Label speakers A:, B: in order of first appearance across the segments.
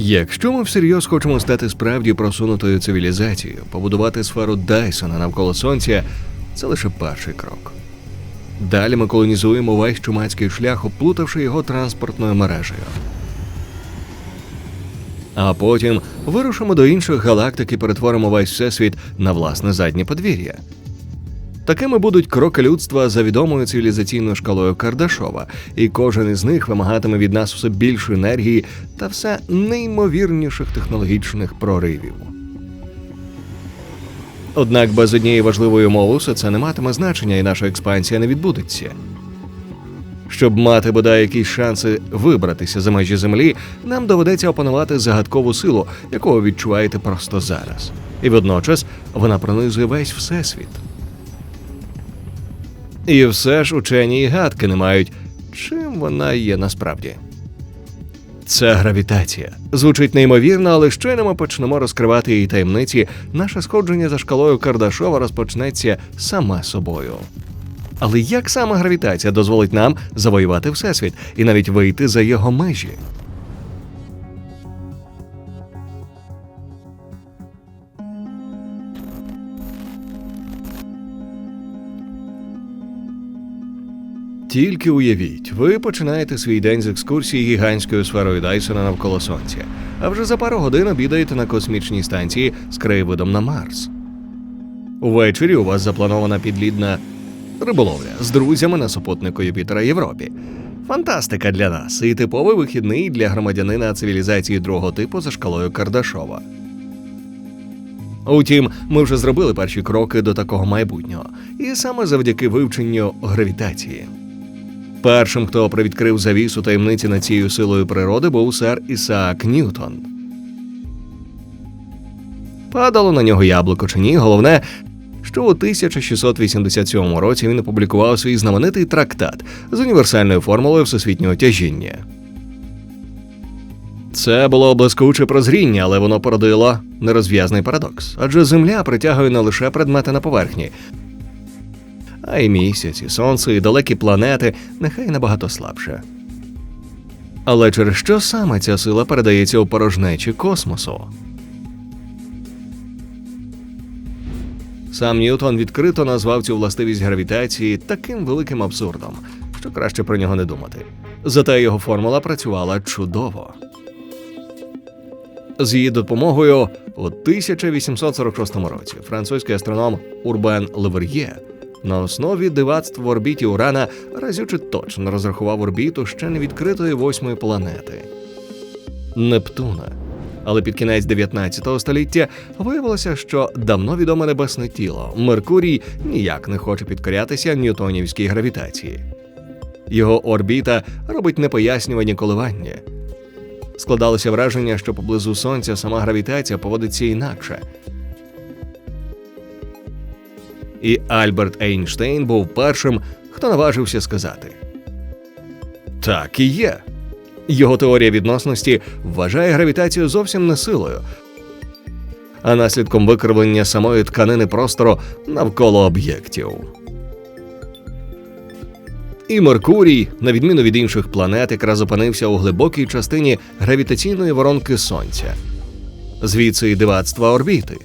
A: Якщо ми всерйоз хочемо стати справді просунутою цивілізацією, побудувати сферу Дайсона навколо сонця це лише перший крок. Далі ми колонізуємо весь чумацький шлях, оплутавши його транспортною мережею. А потім вирушимо до інших галактик і перетворимо весь всесвіт на власне заднє подвір'я. Такими будуть кроки людства за відомою цивілізаційною шкалою Кардашова, і кожен із них вимагатиме від нас все більше енергії та все неймовірніших технологічних проривів. Однак без однієї важливої умови все це не матиме значення, і наша експансія не відбудеться. Щоб мати бодай якісь шанси вибратися за межі землі, нам доведеться опанувати загадкову силу, ви відчуваєте просто зараз. І водночас вона пронизує весь всесвіт. І все ж учені і гадки не мають, чим вона є насправді. Це гравітація. Звучить неймовірно, але щойно ми почнемо розкривати її таємниці, наше сходження за шкалою Кардашова розпочнеться саме собою. Але як саме гравітація дозволить нам завоювати всесвіт і навіть вийти за його межі? Тільки уявіть, ви починаєте свій день з екскурсії гігантською сферою Дайсона навколо сонця, а вже за пару годин обідаєте на космічній станції з краєвидом на Марс. Увечері у вас запланована підлідна риболовля з друзями на супутнику Юпітера Європі. Фантастика для нас і типовий вихідний для громадянина цивілізації другого типу за шкалою Кардашова. Утім, ми вже зробили перші кроки до такого майбутнього, і саме завдяки вивченню гравітації. Першим, хто привідкрив завісу таємниці над цією силою природи, був сер Ісаак Ньютон. Падало на нього яблуко чи ні, головне, що у 1687 році він опублікував свій знаменитий трактат з універсальною формулою всесвітнього тяжіння. Це було блискуче прозріння, але воно породило нерозв'язний парадокс. Адже Земля притягує не лише предмети на поверхні, а й місяць, і сонце, і далекі планети, нехай набагато слабше. Але через що саме ця сила передається у порожнечі космосу? Сам Ньютон відкрито назвав цю властивість гравітації таким великим абсурдом, що краще про нього не думати. Зате його формула працювала чудово. З її допомогою у 1846 році французький астроном Урбен Левер'є на основі дивацтв в орбіті Урана разюче точно розрахував орбіту ще не відкритої восьмої планети Нептуна. Але під кінець 19 століття виявилося, що давно відоме небесне тіло Меркурій ніяк не хоче підкорятися ньютонівській гравітації. Його орбіта робить непояснювані коливання. Складалося враження, що поблизу сонця сама гравітація поводиться інакше. І Альберт Ейнштейн був першим, хто наважився сказати: Так і є. Його теорія відносності вважає гравітацію зовсім не силою, а наслідком викривлення самої тканини простору навколо об'єктів. І Меркурій, на відміну від інших планет, якраз опинився у глибокій частині гравітаційної воронки Сонця, звідси і дивацтва орбіти.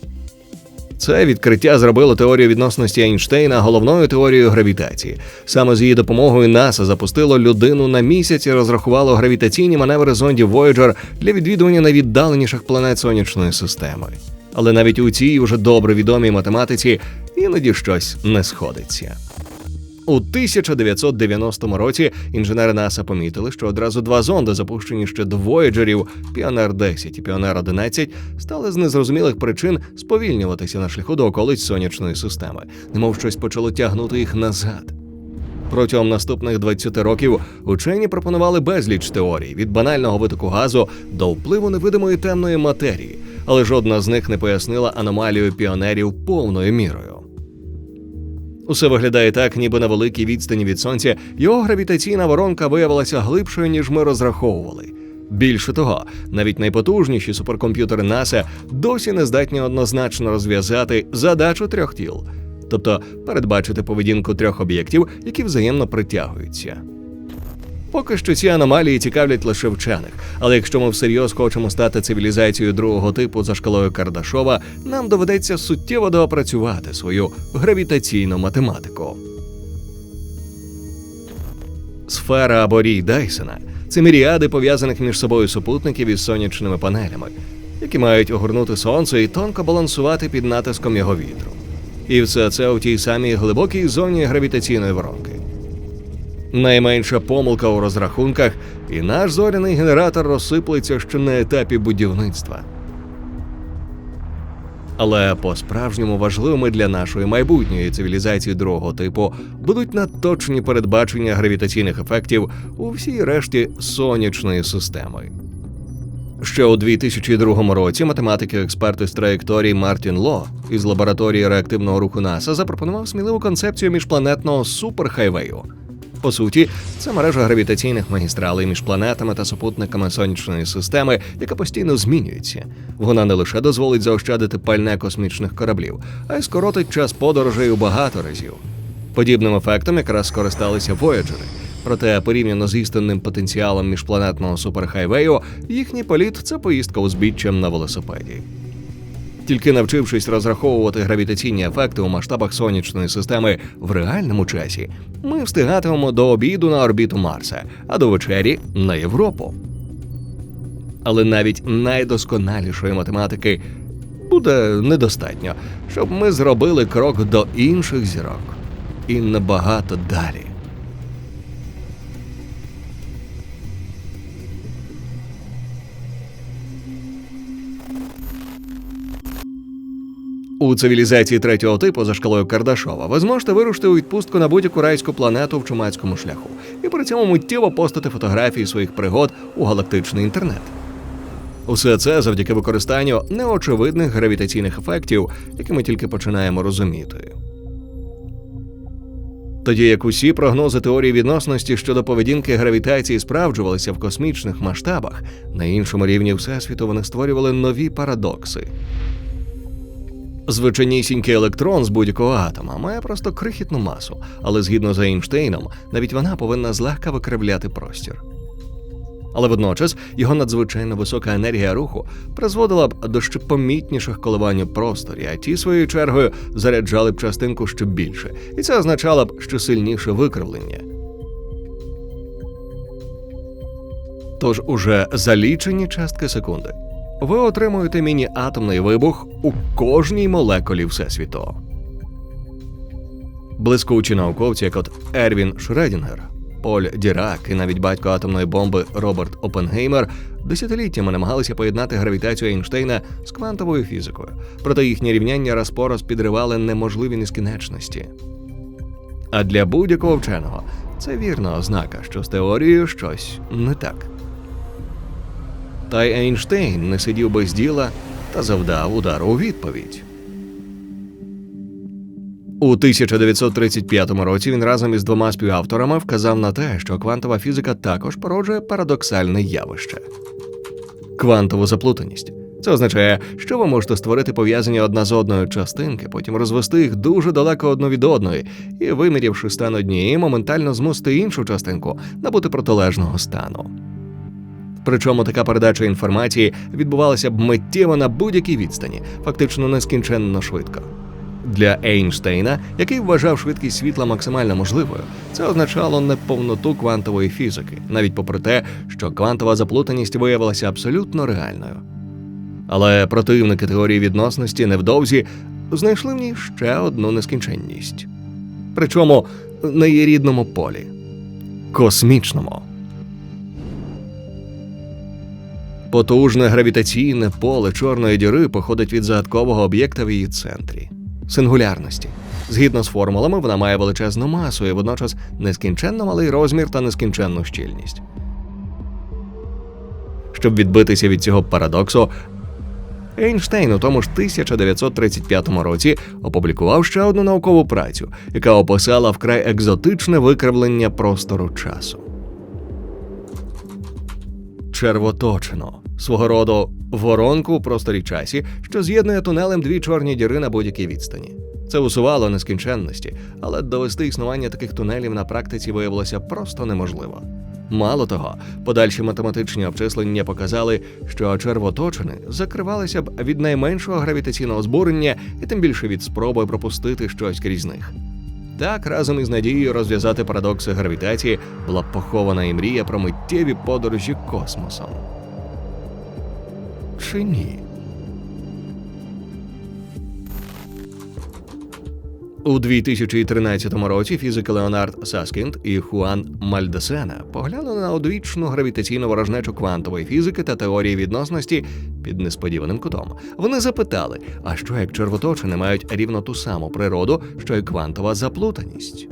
A: Це відкриття зробило теорію відносності Ейнштейна головною теорією гравітації. Саме з її допомогою НАСА запустило людину на місяць і розрахувало гравітаційні маневри зондів Voyager для відвідування найвіддаленіших планет сонячної системи. Але навіть у цій уже добре відомій математиці іноді щось не сходиться. У 1990 році інженери НАСА помітили, що одразу два зонди, запущені ще до Вояджерів Піонер 10 і Піонер 11, стали з незрозумілих причин сповільнюватися на шляху до околиць сонячної системи, немов щось почало тягнути їх назад. Протягом наступних 20 років учені пропонували безліч теорій від банального витоку газу до впливу невидимої темної матерії, але жодна з них не пояснила аномалію піонерів повною мірою. Усе виглядає так, ніби на великій відстані від сонця його гравітаційна воронка виявилася глибшою, ніж ми розраховували. Більше того, навіть найпотужніші суперкомп'ютери НАСА досі не здатні однозначно розв'язати задачу трьох тіл, тобто передбачити поведінку трьох об'єктів, які взаємно притягуються. Поки що ці аномалії цікавлять лише вчених, але якщо ми всерйоз хочемо стати цивілізацією другого типу за шкалою Кардашова, нам доведеться суттєво доопрацювати свою гравітаційну математику. Сфера або рій Дайсона це міріади пов'язаних між собою супутників із сонячними панелями, які мають огорнути сонце і тонко балансувати під натиском його вітру. І все це у тій самій глибокій зоні гравітаційної воронки. Найменша помилка у розрахунках, і наш зоряний генератор розсиплеться ще на етапі будівництва. Але по-справжньому важливими для нашої майбутньої цивілізації другого типу будуть надточні передбачення гравітаційних ефектів у всій решті сонячної системи. Ще у 2002 році математик і експерт із траєкторії Мартін Ло із лабораторії реактивного руху НАСА запропонував сміливу концепцію міжпланетного суперхайвею. По суті, це мережа гравітаційних магістралей між планетами та супутниками сонячної системи, яка постійно змінюється. Вона не лише дозволить заощадити пальне космічних кораблів, а й скоротить час подорожей у багато разів. Подібним ефектом якраз скористалися Voyager. Проте, порівняно з істинним потенціалом міжпланетного суперхайвею, їхній політ це поїздка узбіччям на велосипеді. Тільки навчившись розраховувати гравітаційні ефекти у масштабах сонячної системи в реальному часі, ми встигатимемо до обіду на орбіту Марса, а до вечері на Європу. Але навіть найдосконалішої математики буде недостатньо, щоб ми зробили крок до інших зірок і набагато далі. У цивілізації третього типу за шкалою Кардашова ви зможете вирушити у відпустку на будь-яку райську планету в чумацькому шляху і при цьому миттєво постати фотографії своїх пригод у галактичний інтернет. Усе це завдяки використанню неочевидних гравітаційних ефектів, які ми тільки починаємо розуміти. Тоді як усі прогнози теорії відносності щодо поведінки гравітації справджувалися в космічних масштабах, на іншому рівні всесвіту вони створювали нові парадокси. Звичайнісінький електрон з будь-якого атома має просто крихітну масу, але згідно з Ейнштейном, навіть вона повинна злегка викривляти простір. Але водночас його надзвичайно висока енергія руху призводила б до ще помітніших коливань у просторі, а ті своєю чергою заряджали б частинку ще більше, і це означало б ще сильніше викривлення. Тож уже за лічені частки секунди ви отримуєте міні-атомний вибух у кожній молекулі Всесвіту. Блискучі науковці, як от Ервін Шредінгер, Поль Дірак і навіть батько атомної бомби Роберт Опенгеймер десятиліттями намагалися поєднати гравітацію Ейнштейна з квантовою фізикою, проте їхні рівняння раз по раз підривали неможливі нескінченності. А для будь-якого вченого це вірна ознака, що з теорією щось не так. Та й Ейнштейн не сидів без діла та завдав удару у відповідь. У 1935 році він разом із двома співавторами вказав на те, що квантова фізика також породжує парадоксальне явище квантову заплутаність. Це означає, що ви можете створити пов'язані одна з одною частинки, потім розвести їх дуже далеко одну від одної, і, вимірявши стан однієї, моментально змусити іншу частинку набути протилежного стану. Причому така передача інформації відбувалася б миттєво на будь-якій відстані, фактично нескінченно швидко. Для Ейнштейна, який вважав швидкість світла максимально можливою, це означало неповноту квантової фізики, навіть попри те, що квантова заплутаність виявилася абсолютно реальною. Але противники теорії відносності невдовзі знайшли в ній ще одну нескінченність. Причому на її рідному полі космічному. Потужне гравітаційне поле чорної діри походить від загадкового об'єкта в її центрі сингулярності. Згідно з формулами, вона має величезну масу і водночас нескінченно малий розмір та нескінченну щільність. Щоб відбитися від цього парадоксу, Ейнштейн у тому ж 1935 році опублікував ще одну наукову працю, яка описала вкрай екзотичне викривлення простору часу. Червоточино свого роду воронку у просторі часі, що з'єднує тунелем дві чорні діри на будь-якій відстані. Це усувало нескінченності, але довести існування таких тунелів на практиці виявилося просто неможливо. Мало того, подальші математичні обчислення показали, що червоточини закривалися б від найменшого гравітаційного збурення і тим більше від спроби пропустити щось крізь них. Так, разом із надією розв'язати парадокси гравітації була похована і мрія про миттєві подорожі космосом. Чи ні? У 2013 році фізики Леонард Саскінд і Хуан Мальдесена поглянули на одвічну гравітаційну ворожнечу квантової фізики та теорії відносності під несподіваним кутом. Вони запитали: а що як червоточини мають рівно ту саму природу, що й квантова заплутаність?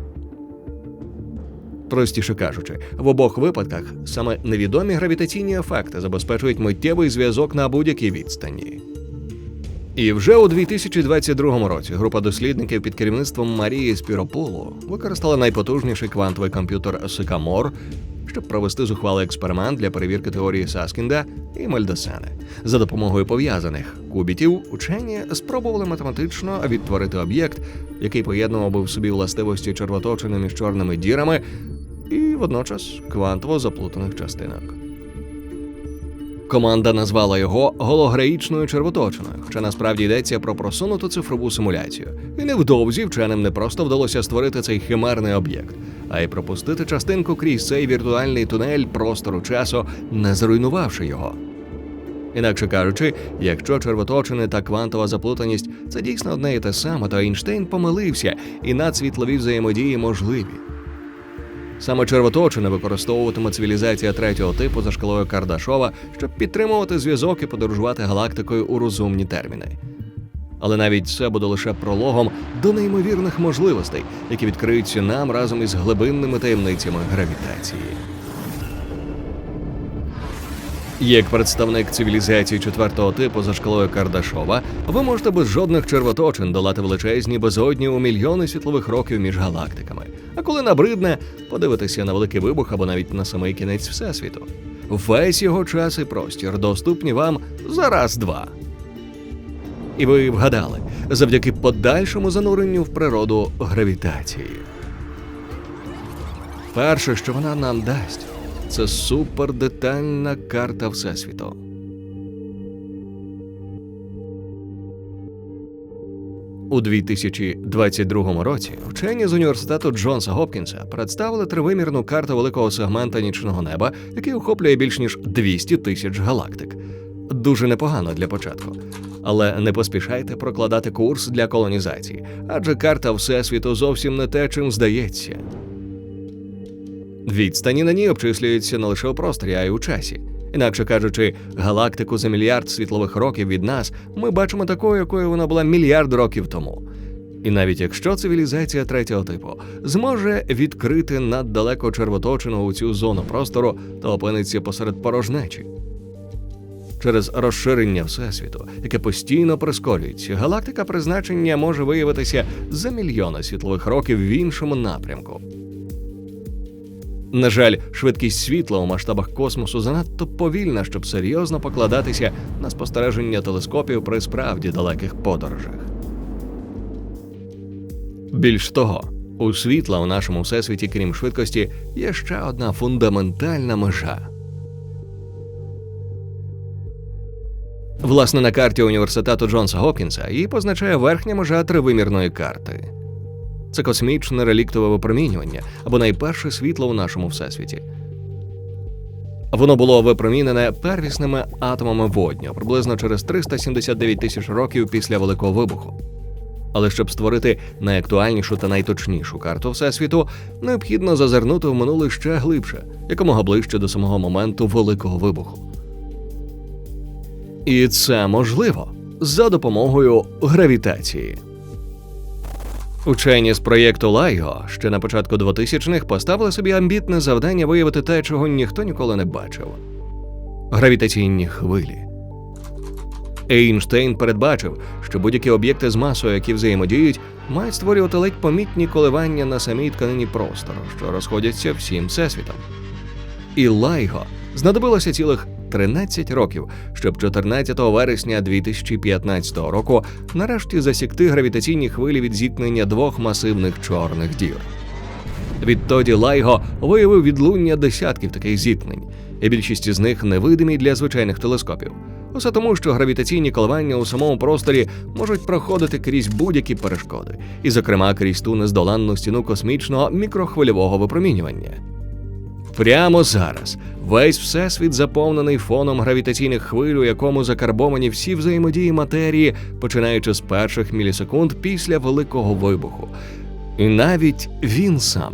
A: Простіше кажучи, в обох випадках саме невідомі гравітаційні ефекти забезпечують миттєвий зв'язок на будь-якій відстані. І вже у 2022 році група дослідників під керівництвом Марії Спірополу використала найпотужніший квантовий комп'ютер Сикамор, щоб провести зухвалий експеримент для перевірки теорії Саскінда і Мальдесени. За допомогою пов'язаних кубітів учені спробували математично відтворити об'єкт, який поєднував би в собі властивості червоточини між чорними дірами водночас квантово заплутаних частинок. Команда назвала його голограїчною червоточиною, хоча насправді йдеться про просунуту цифрову симуляцію. І невдовзі вченим не просто вдалося створити цей химерний об'єкт, а й пропустити частинку крізь цей віртуальний тунель простору часу, не зруйнувавши його. Інакше кажучи, якщо червоточини та квантова заплутаність це дійсно одне і те саме, то Ейнштейн помилився, і надсвітлові взаємодії можливі. Саме червоточини використовуватиме цивілізація третього типу за шкалою Кардашова, щоб підтримувати зв'язок і подорожувати галактикою у розумні терміни. Але навіть це буде лише прологом до неймовірних можливостей, які відкриються нам разом із глибинними таємницями гравітації. Як представник цивілізації четвертого типу за шкалою Кардашова, ви можете без жодних червоточин долати величезні безодні у мільйони світлових років між галактиками. А коли набридне, подивитися на великий вибух або навіть на самий кінець всесвіту. Весь його час і простір доступні вам за раз-два. І ви вгадали завдяки подальшому зануренню в природу гравітації. Перше, що вона нам дасть, це супердетальна карта Всесвіту. У 2022 році вчені з університету Джонса Гопкінса представили тривимірну карту великого сегмента нічного неба, який охоплює більш ніж 200 тисяч галактик. Дуже непогано для початку. Але не поспішайте прокладати курс для колонізації, адже карта Всесвіту зовсім не те, чим здається. Відстані на ній обчислюються не лише у просторі, а й у часі. Інакше кажучи, галактику за мільярд світлових років від нас ми бачимо такою, якою вона була мільярд років тому. І навіть якщо цивілізація третього типу зможе відкрити наддалеко червоточину у цю зону простору, то опиниться посеред порожнечі. Через розширення всесвіту, яке постійно прискорюється, галактика призначення може виявитися за мільйони світлових років в іншому напрямку. На жаль, швидкість світла у масштабах космосу занадто повільна, щоб серйозно покладатися на спостереження телескопів при справді далеких подорожах. Більш того, у світла у нашому всесвіті, крім швидкості, є ще одна фундаментальна межа. Власне, на карті університету Джонса Гопкінса її позначає верхня межа тривимірної карти. Це космічне реліктове випромінювання або найперше світло у нашому всесвіті. Воно було випромінене первісними атомами водню приблизно через 379 тисяч років після Великого вибуху. Але щоб створити найактуальнішу та найточнішу карту Всесвіту, необхідно зазирнути в минуле ще глибше, якомога ближче до самого моменту Великого вибуху. І це можливо за допомогою гравітації. Учені з проєкту LIGO ще на початку 2000-х поставили собі амбітне завдання виявити те, чого ніхто ніколи не бачив гравітаційні хвилі. Ейнштейн передбачив, що будь-які об'єкти з масою, які взаємодіють, мають створювати ледь помітні коливання на самій тканині простору, що розходяться всім всесвітом. І LIGO знадобилося цілих 13 років, щоб 14 вересня 2015 року нарешті засікти гравітаційні хвилі від зіткнення двох масивних чорних дір. Відтоді Лайго виявив відлуння десятків таких зіткнень, і більшість із них невидимі для звичайних телескопів. Усе тому, що гравітаційні коливання у самому просторі можуть проходити крізь будь-які перешкоди, і, зокрема, крізь ту нездоланну стіну космічного мікрохвильового випромінювання. Прямо зараз весь всесвіт заповнений фоном гравітаційних хвиль, у якому закарбовані всі взаємодії матерії, починаючи з перших мілісекунд після великого вибуху. І навіть він сам.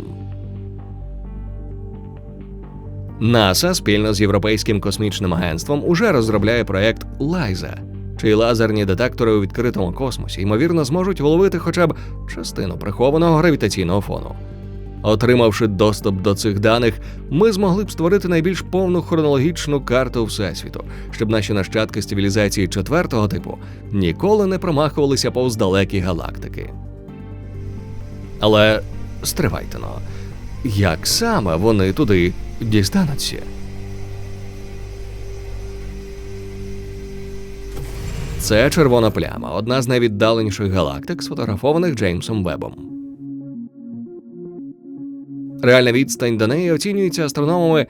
A: НАСА спільно з Європейським космічним агентством уже розробляє проект Лайза, чиї лазерні детектори у відкритому космосі ймовірно зможуть вловити хоча б частину прихованого гравітаційного фону. Отримавши доступ до цих даних, ми змогли б створити найбільш повну хронологічну карту Всесвіту, щоб наші нащадки з цивілізації четвертого типу ніколи не промахувалися повз далекі галактики. Але стривайте но, як саме вони туди дістануться? Це червона пляма, одна з найвіддаленіших галактик, сфотографованих Джеймсом Вебом. Реальна відстань до неї оцінюється астрономами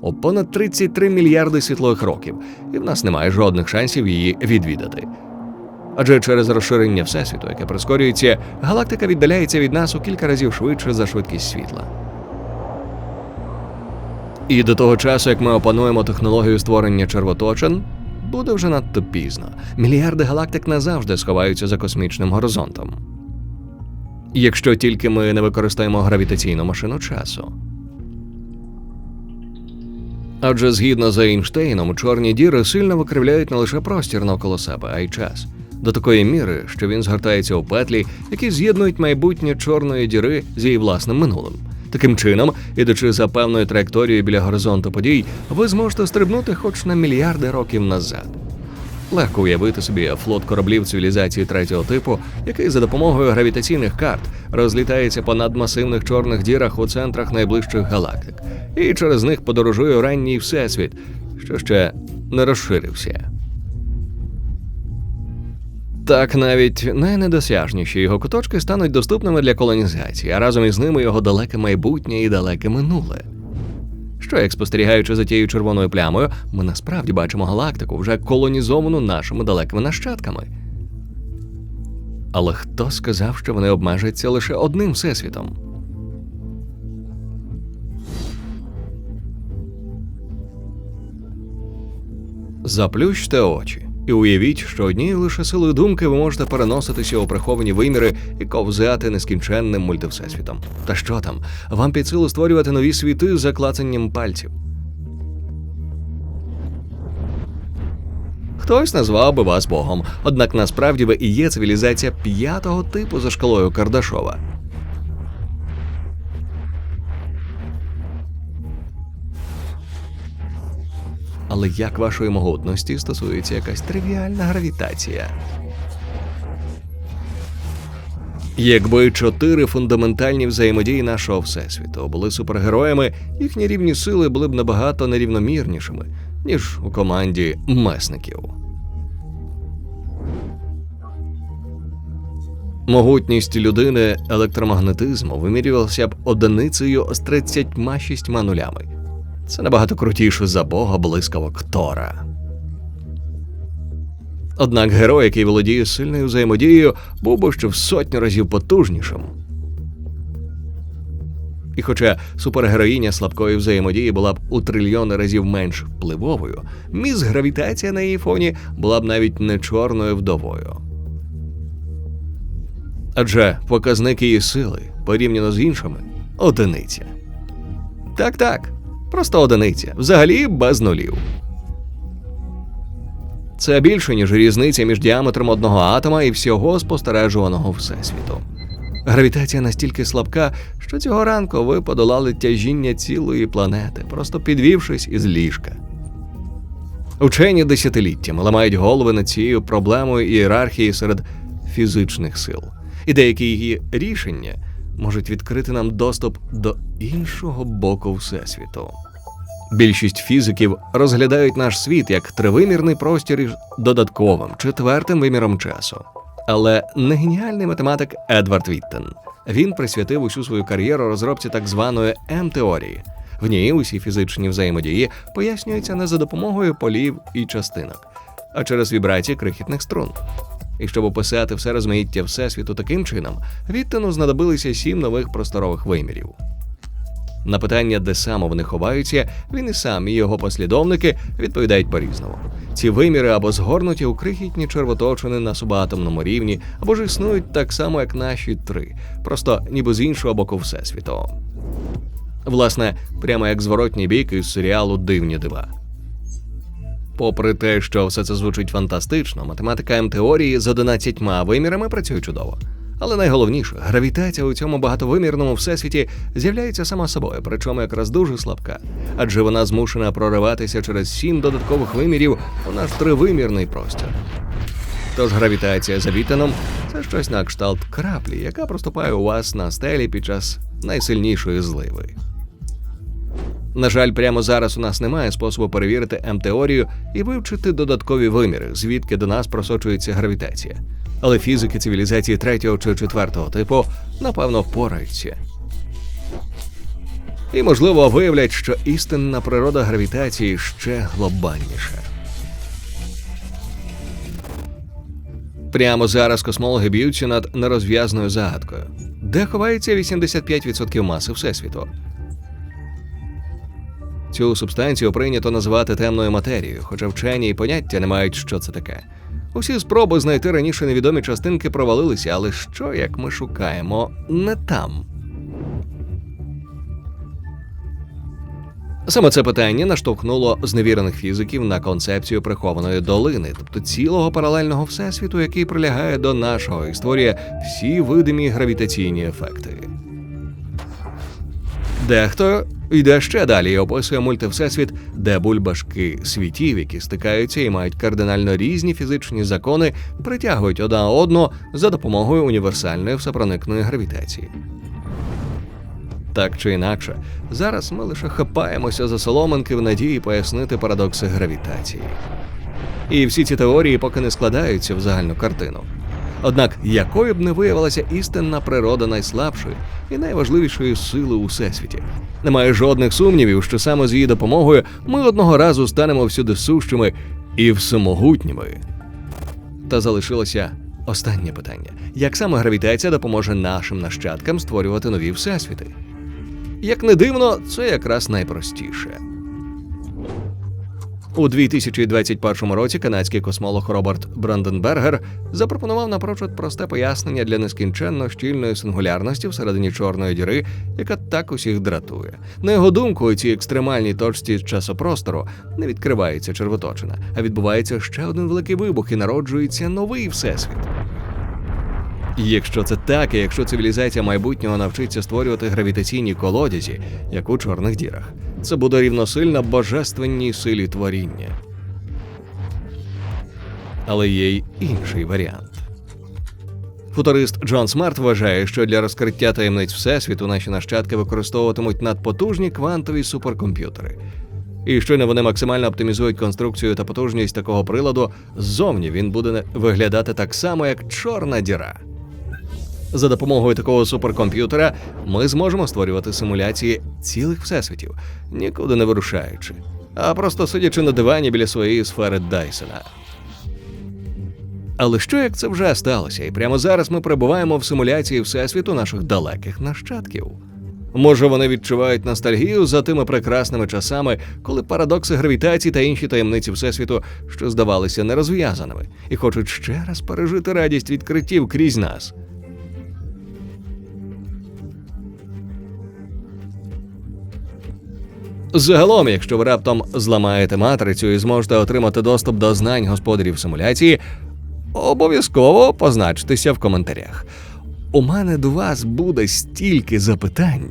A: у понад 33 мільярди світлових років, і в нас немає жодних шансів її відвідати. Адже через розширення Всесвіту, яке прискорюється, галактика віддаляється від нас у кілька разів швидше за швидкість світла. І до того часу, як ми опануємо технологію створення червоточин, буде вже надто пізно. Мільярди галактик назавжди сховаються за космічним горизонтом. Якщо тільки ми не використаємо гравітаційну машину часу. Адже згідно з Ейнштейном, чорні діри сильно викривляють не лише простір навколо себе, а й час. До такої міри, що він згортається у петлі, які з'єднують майбутнє чорної діри з її власним минулим. Таким чином, ідучи за певною траєкторією біля горизонту подій, ви зможете стрибнути хоч на мільярди років назад. Легко уявити собі флот кораблів цивілізації третього типу, який за допомогою гравітаційних карт розлітається по надмасивних чорних дірах у центрах найближчих галактик, і через них подорожує ранній всесвіт, що ще не розширився. Так навіть найнедосяжніші його куточки стануть доступними для колонізації, а разом із ними його далеке майбутнє і далеке минуле. Що, як спостерігаючи за тією червоною плямою, ми насправді бачимо галактику, вже колонізовану нашими далекими нащадками. Але хто сказав, що вони обмежаться лише одним всесвітом? Заплющте очі і уявіть, що однією лише силою думки ви можете переноситися у приховані виміри і ковзати нескінченним мультивсесвітом. Та що там? Вам під силу створювати нові світи за клацанням пальців. Хтось назвав би вас Богом, однак насправді ви і є цивілізація п'ятого типу за шкалою Кардашова. Але як вашої могутності стосується якась тривіальна гравітація? Якби чотири фундаментальні взаємодії нашого всесвіту були супергероями, їхні рівні сили були б набагато нерівномірнішими, ніж у команді месників. Могутність людини електромагнетизму вимірювалася б одиницею з 36 нулями. Це набагато крутіше за бога блискавок Тора. Однак герой, який володіє сильною взаємодією, був би ще в сотню разів потужнішим. І хоча супергероїня слабкої взаємодії була б у трильйони разів менш впливовою, міс гравітація на її фоні була б навіть не чорною вдовою. Адже показник її сили порівняно з іншими одиниця. Так, так, просто одиниця, взагалі без нулів. Це більше, ніж різниця між діаметром одного атома і всього спостережуваного всесвіту. Гравітація настільки слабка, що цього ранку ви подолали тяжіння цілої планети, просто підвівшись із ліжка. Учені десятиліттями ламають голови над цією проблемою ієрархії серед фізичних сил, і деякі її рішення можуть відкрити нам доступ до іншого боку всесвіту. Більшість фізиків розглядають наш світ як тривимірний простір із додатковим четвертим виміром часу. Але не геніальний математик Едвард Віттен Він присвятив усю свою кар'єру розробці так званої М-теорії. В ній усі фізичні взаємодії пояснюються не за допомогою полів і частинок, а через вібрації крихітних струн. І щоб описати все розмаїття Всесвіту таким чином, Віттену знадобилися сім нових просторових вимірів. На питання, де саме вони ховаються, він і сам і його послідовники відповідають по-різному. Ці виміри або згорнуті у крихітні червоточини на субатомному рівні, або ж існують так само, як наші три, просто ніби з іншого боку всесвіту. Власне, прямо як зворотній бік із серіалу Дивні дива. Попри те, що все це звучить фантастично, математика М-теорії з 11 вимірами працює чудово. Але найголовніше, гравітація у цьому багатовимірному всесвіті з'являється сама собою, причому якраз дуже слабка, адже вона змушена прориватися через сім додаткових вимірів у наш тривимірний простір. Тож гравітація за Віттеном – це щось на кшталт краплі, яка проступає у вас на стелі під час найсильнішої зливи. На жаль, прямо зараз у нас немає способу перевірити М-теорію і вивчити додаткові виміри, звідки до нас просочується гравітація. Але фізики цивілізації третього чи четвертого типу напевно впораються. І, можливо, виявлять, що істинна природа гравітації ще глобальніша. Прямо зараз космологи б'ються над нерозв'язною загадкою, де ховається 85% маси Всесвіту. Цю субстанцію прийнято називати темною матерією, хоча вчені й поняття не мають, що це таке. Усі спроби знайти раніше невідомі частинки провалилися, але що, як ми шукаємо, не там. Саме це питання наштовхнуло зневірених фізиків на концепцію прихованої долини, тобто цілого паралельного всесвіту, який прилягає до нашого і створює всі видимі гравітаційні ефекти. Дехто йде ще далі і описує мультивсесвіт, де бульбашки світів, які стикаються і мають кардинально різні фізичні закони, притягують одна одну за допомогою універсальної всепроникної гравітації. Так чи інакше, зараз ми лише хапаємося за соломинки в надії пояснити парадокси гравітації. І всі ці теорії поки не складаються в загальну картину. Однак, якою б не виявилася істинна природа найслабшої і найважливішої сили у всесвіті, немає жодних сумнівів, що саме з її допомогою ми одного разу станемо всюди сущими і всемогутніми. Та залишилося останнє питання: як саме гравітація допоможе нашим нащадкам створювати нові всесвіти? Як не дивно, це якраз найпростіше. У 2021 році канадський космолог Роберт Бранденбергер запропонував напрочуд просте пояснення для нескінченно щільної сингулярності всередині чорної діри, яка так усіх дратує. На його думку, у цій екстремальній точці часопростору не відкривається червоточина, а відбувається ще один великий вибух і народжується новий всесвіт. Якщо це так, і якщо цивілізація майбутнього навчиться створювати гравітаційні колодязі, як у чорних дірах, це буде рівносильно божественній силі творіння. Але є й інший варіант. Футурист Джон Смарт вважає, що для розкриття таємниць Всесвіту наші нащадки використовуватимуть надпотужні квантові суперкомп'ютери. І щойно вони максимально оптимізують конструкцію та потужність такого приладу, ззовні він буде виглядати так само, як чорна діра. За допомогою такого суперкомп'ютера ми зможемо створювати симуляції цілих всесвітів, нікуди не вирушаючи, а просто сидячи на дивані біля своєї сфери Дайсона. Але що як це вже сталося, і прямо зараз ми перебуваємо в симуляції всесвіту наших далеких нащадків? Може, вони відчувають ностальгію за тими прекрасними часами, коли парадокси гравітації та інші таємниці всесвіту, що здавалися нерозв'язаними, і хочуть ще раз пережити радість відкриттів крізь нас. Загалом, якщо ви раптом зламаєте матрицю і зможете отримати доступ до знань господарів симуляції, обов'язково позначтеся в коментарях. У мене до вас буде стільки запитань.